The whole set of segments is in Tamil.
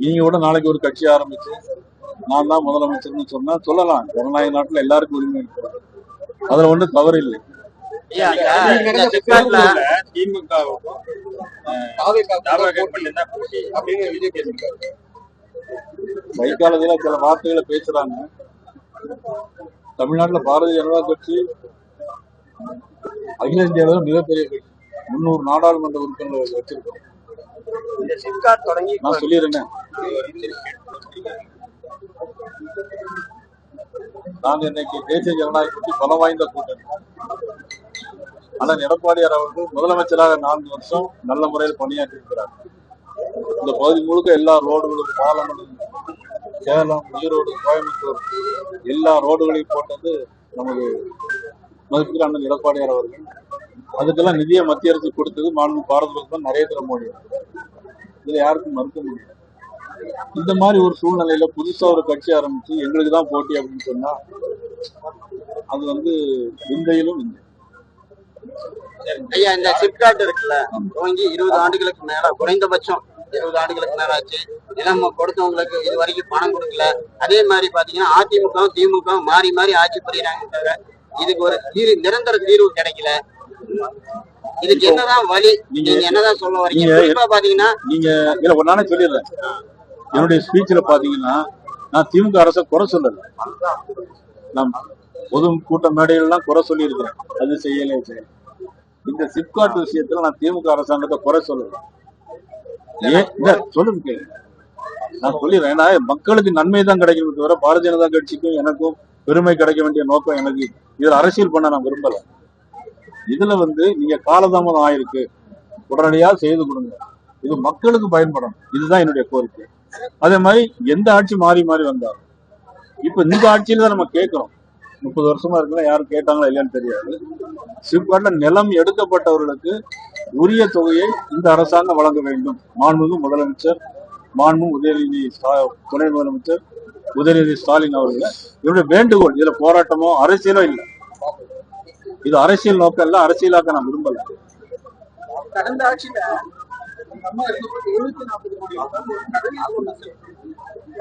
நீங்க கூட நாளைக்கு ஒரு கட்சி ஆரம்பிச்சு நான் தான் முதலமைச்சர்னு சொன்னா சொல்லலாம். ஜனநாயக நாட்டுல எல்லாருக்கும் உரிமை இருக்கு. அதுல ஒன்றும் தவறு இல்லை. வைக்காலத்துல சில வார்த்தைகளை பேசுறாங்க. தமிழ்நாட்டுல பாரதிய ஜனதா கட்சி அகில இந்தியாவில மிகப்பெரிய கட்சி முன்னூறு நாடாளுமன்ற உறுப்பினர்கள் வச்சிருக்கோம் இந்த சிப்காட் தொடங்கி நான் நாங்க இன்னைக்கு தேசிய ஜனநாயக கட்சி பலம் வாய்ந்த கூட்டணி. ஆனால் எடப்பாடியார் அவர்கள் முதலமைச்சராக நான்கு வருஷம் நல்ல முறையில் பணியாற்றி இருக்கிறார் இந்த பகுதி முழுக்க எல்லா ரோடுகளும் பாலங்களும் சேலம் ஈரோடு கோயம்புத்தூர் எல்லா ரோடுகளையும் போட்டது நமது மதிப்பில் அண்ணன் எடப்பாடியார் அவர்கள் அதுக்கெல்லாம் நிதியை மத்திய அரசு கொடுத்தது மாநில பாரத பிரதமர் நரேந்திர மோடி இதுல யாருக்கும் மறுக்க முடியாது. இந்த மாதிரி ஒரு சூழ்நிலையில புதுசா ஒரு கட்சி ஆரம்பிச்சு எங்களுக்கு தான் போட்டி அப்படின்னு சொன்னா அது வந்து விந்தையிலும் விந்தை ஐயா இந்த சிப்காட் இருக்குல்ல துவங்கி இருபது ஆண்டுகளுக்கு மேல குறைந்தபட்சம் இருபது ஆண்டுகளுக்கு மேல ஆச்சு. நிலம் கொடுத்தவங்களுக்கு இது வரைக்கும் பணம் கொடுக்கல. அதே மாதிரி பாத்தீங்கன்னா அதிமுக திமுக மாறி மாறி ஆட்சி புரியுறாங்க தவிர இதுக்கு ஒரு தீர்வு நிரந்தர தீர்வு கிடைக்கல. இதுக்கு என்னதான் வழி? நீங்க- என்னதான் சொல்ல வரீங்க? குறிப்பா பாத்தீங்கன்னா நீங்க இல்ல ஒரு நானே சொல்லிடுறேன். என்னுடைய ஸ்பீச்ல பாத்தீங்கன்னா நான் திமுக அரசை குறை சொல்லல. நான் பொது கூட்ட மேடைகள்லாம் குறை சொல்லி இருக்கிறேன் அது செய்யல செய்யல. இந்த சிப்காட் விஷயத்துல நான் திமுக அரசாங்கத்தை குறை சொல்லல. ஏன் சொல்லுங்க. நான் சொல்லிடுறேன். ஏன்னா மக்களுக்கு நன்மை தான் கிடைக்கணும் தவிர பாரதிய ஜனதா கட்சிக்கும் எனக்கும் பெருமை கிடைக்க வேண்டிய நோக்கம் எனக்கு இதுல அரசியல் பண்ண நான் விரும்பல. இதுல வந்து நீங்க காலதாமதம் ஆயிருக்கு. உடனடியா செய்து கொடுங்க. இது மக்களுக்கு பயன்படும். இதுதான் என்னுடைய கோரிக்கை. அதே மாதிரி எந்த ஆட்சி மாறி மாறி வந்தாலும் இப்ப இந்த ஆட்சியில தான் நம்ம கேட்கிறோம். முப்பது வருஷமா இருக்கலாம் யாரும் கேட்டாங்களா இல்லையான்னு தெரியாது. சிப்காட்ல நிலம் எடுக்கப்பட்டவர்களுக்கு உரிய தொகையை இந்த அரசாங்கம் வழங்க வேண்டும். மாண்புமிகு முதலமைச்சர் மாண்பு உதயநிதி துணை முதலமைச்சர் உதயநிதி ஸ்டாலின் அவர்கள் இவருடைய வேண்டுகோள் இதுல போராட்டமோ அரசியலோ இல்லை. இது அரசியல் நோக்கம் இல்ல அரசியலாக்க நான் விரும்பல. கடந்த ஆட்சியில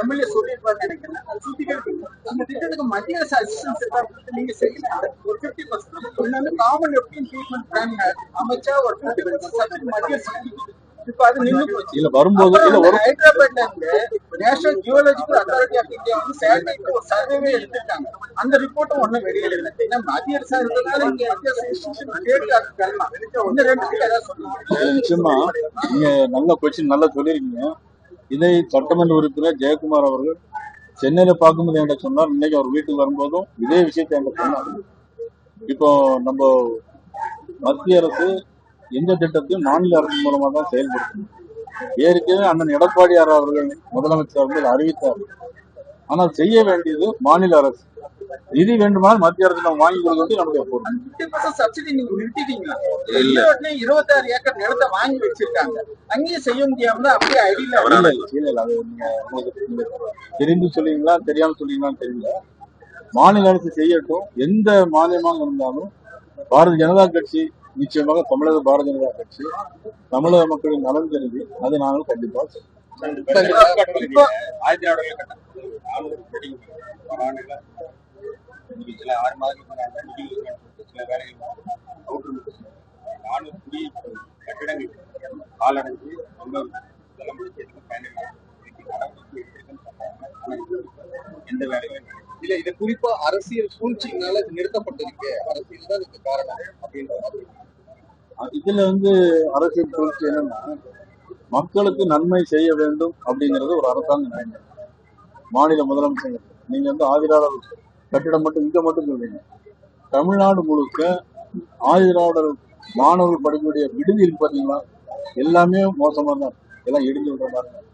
எம்எல்ஏ சொல்லியிருப்பாரு நினைக்கிறேன். அந்த திட்டத்துக்கு மத்திய அரசு அசிஸ்டன்ஸ் நீங்க செய்யல. ஒரு பிப்டி பர்சன்ட் காமன் ட்ரீட்மெண்ட் அமைச்சா ஒரு பிப்டி பர்சன்ட் மத்திய அரசு இப்ப அது நின்று போச்சு இல்ல வரும்போது இல்ல ஒரு வந்து ஹைதராபாத்ல இருந்து National Geological Authority of India வந்து ஒரு சர்வேவே எடுத்திருக்காங்க. அந்த ரிப்போர்ட்டும் ஒண்ணும் வெளியிடல ஏன்னா மத்திய அரசா இருந்ததுனால இங்க மத்திய அரசு இன்ஸ்டிடியூஷன் ஸ்டேட் தரலாம் இந்த ரெண்டுத்துக்கு ஏதாவது சொல்லுங்க நிச்சயமா. நீங்க நல்ல கொஸ்டின் நல்லா சொல்லிருக்கீங்க இதை சட்டமன்ற உறுப்பினர் ஜெயக்குமார் அவர்கள் சென்னையில பார்க்கும்போது என்கிட்ட சொன்னார். இன்னைக்கு அவர் வீட்டுக்கு வரும்போதும் இதே விஷயத்தை என்கிட்ட சொன்னார். இப்போ நம்ம மத்திய அரசு எந்த திட்டத்தையும் மாநில அரசு மூலமா தான் செயல்படுத்தணும். ஏற்கனவே அண்ணன் எடப்பாடியார் அவர்கள் முதலமைச்சர் அவர்கள் அறிவித்தார். ஆனால் செய்ய வேண்டியது மாநில அரசு. நிதி வேண்டுமானால் மத்திய அரசு நம்ம வாங்கி கொடுக்க நம்முடைய பர்சன்ட் சப்சிடி நீங்க நிறுத்திட்டீங்களா ஈரோட்லயே இருபத்தாறு ஏக்கர் நிலத்தை வாங்கி வச்சிருக்காங்க. அங்கேயும் செய்ய முடியாம அப்படியே ஐடியில இல்ல. இல்ல இல்ல. அது உங்களுக்கு தெரிந்து சொல்லுவீங்களா தெரியாம சொல்லுவீங்களான்னு தெரியல. மாநில அரசு செய்யட்டும். எந்த மாநிலமாக இருந்தாலும் பாரதிய ஜனதா கட்சி நிச்சயமாக தமிழக பாரதிய ஜனதா கட்சி தமிழக மக்களின் நலன் கருதி அதை நாங்கள் கண்டிப்பா சில ஆறு மாதங்களுக்கு நானூறு குடி கட்டிடங்கள் ரொம்ப எந்த வேலையும் இல்ல இது குறிப்பா அரசியல் சூழ்ச்சியினால நிறுத்தப்பட்டிருக்கு அரசியல் தான் இதுக்கு காரணம் அப்படின்ற மாதிரி இதுல வந்து அரசியல் சூழ்ச்சி என்னன்னா மக்களுக்கு நன்மை செய்ய வேண்டும் அப்படிங்கறது ஒரு அரசாங்க நிலைமை மாநில முதலமைச்சர் நீங்க வந்து ஆதிராளர் கட்டிடம் மட்டும் இங்க மட்டும் சொல்றீங்க. தமிழ்நாடு முழுக்க ஆதிராளர் மாணவர்கள் படிக்கக்கூடிய விடுதி இருக்கு பாத்தீங்களா? எல்லாமே மோசமா தான் எல்லாம் இடிஞ்சு விடுற மாதிரி தான்.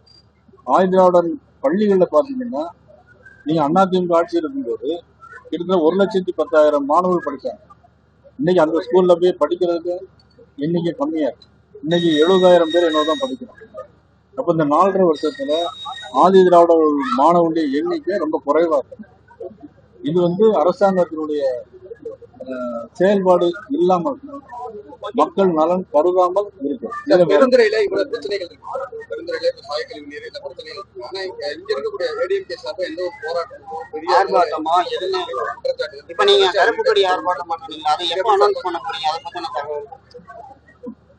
ஆதிராளர் பள்ளிகள்ல பாத்தீங்கன்னா நீங்க அதிமுக ஆட்சியில் இருக்கும்போது கிட்டத்தட்ட ஒரு லட்சத்தி பத்தாயிரம் மாணவர்கள் படிச்சாங்க. இன்னைக்கு அந்த ஸ்கூல்ல போய் படிக்கிறதுக்கு எண்ணிக்கை கம்மியா இருக்கு. இன்னைக்கு எழுபதாயிரம் பேர் என்னவோ தான் படிக்கிறாங்க அப்ப இந்த நாலரை வருஷத்துல ஆதி திராவிட மாணவனுடைய எண்ணிக்கை ரொம்ப குறைவா இருக்கு. இது வந்து அரசாங்கத்தினுடைய செயல்பாடு இல்லாமல் மக்கள் நலன் கருதாமல் இருக்கு. பெருந்துறையில இவ்வளவு பிரச்சனைகள் பெருந்துறையில சாயக்கழிவு நீர் இந்த பிரச்சனைகள் இருக்கு ஆனா இங்க இங்க இருக்கக்கூடிய ஏடிஎம்கே சார்பா எந்த ஒரு போராட்டமோ பெரிய ஆர்ப்பாட்டமோ எதுவுமே. இப்ப நீங்க கருப்பு கொடி ஆர்ப்பாட்டம் பண்ணுறீங்க அதை எப்போ அனௌன்ஸ் பண்ண போறீங்க? அதை பத்தின தகவல்.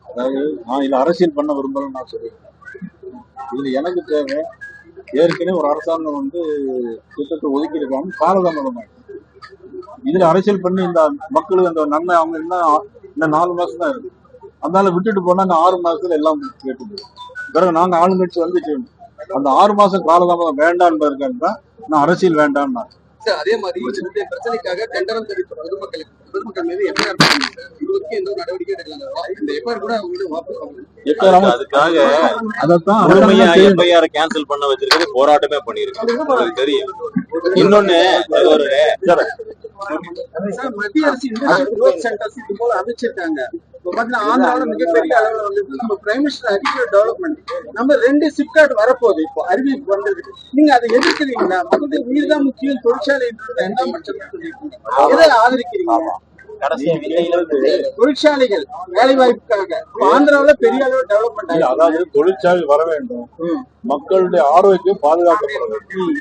அதாவது நான் இதுல அரசியல் பண்ண விரும்பலன்னு நான் சொல்லுவேன் இதுல எனக்கு தேவை ஏற்கனவே ஒரு அரசாங்கம் வந்து திட்டத்தை ஒதுக்கி இருக்காங்க காலதாமதம் இதுல அரசியல் பண்ணி இந்த மக்களுக்கு அந்த நன்மை அவங்க என்ன இன்னும் நாலு மாசம் தான் இருக்கு. அதனால விட்டுட்டு போனா அந்த ஆறு மாசத்துல எல்லாம் கேட்டு பிறகு நாங்க ஆளுங்கட்சி வந்து. அந்த ஆறு மாசம் காலதாமதம் வேண்டான்னு தான் நான் அரசியல் வேண்டாம் சார் அதே மாதிரி இந்த பிரச்சனைக்காக கண்டனம் தெரிவித்த பொதுமக்களுக்கு பொதுமக்கள் மீது எஃப்ஐஆர் போடுங்க சார். இது வரைக்கும் எந்த ஒரு நடவடிக்கை எடுக்கல இந்த எஃப்ஐஆர் கூட அவங்க வாபஸ் வாங்கணும் அதுக்காக அதைத்தான் முழுமையா. எஃப்ஐஆர் கேன்சல் பண்ண வச்சிருக்கிறது போராட்டமே பண்ணிருக்கு தெரியும். இன்னொன்னு ஒரு சார், மத்திய அரசு இது போல அமைச்சிருக்காங்க. இப்ப பாத்தீங்கன்னா ஆந்திராவில மிகப்பெரிய அளவுல வந்து நம்ம பிரைம் மினிஸ்டர் அக்ரிகல்ச்சர் டெவலப்மெண்ட் நம்ம ரெண்டு சிப்காட் வரப்போகுது இப்போ அறிவிப்பு வந்தது நீங்க அதை எதிர்க்கிறீங்களா? மக்களுக்கு உயிர் தான் முக்கியம் தொழிற்சாலை ரெண்டாம் பட்சம் சொல்லியிருக்கீங்க எதை ஆதரிக்கிறீங்க? தொழிற்சாலைகள் வேலை வாய்ப்புக்காக ஆந்திராவுல பெரிய அளவு டெவலப்மெண்ட் அதாவது தொழிற்சாலை வர வேண்டும். மக்களுடைய ஆரோக்கியம் பாதுகாக்கப்பட வேண்டும்.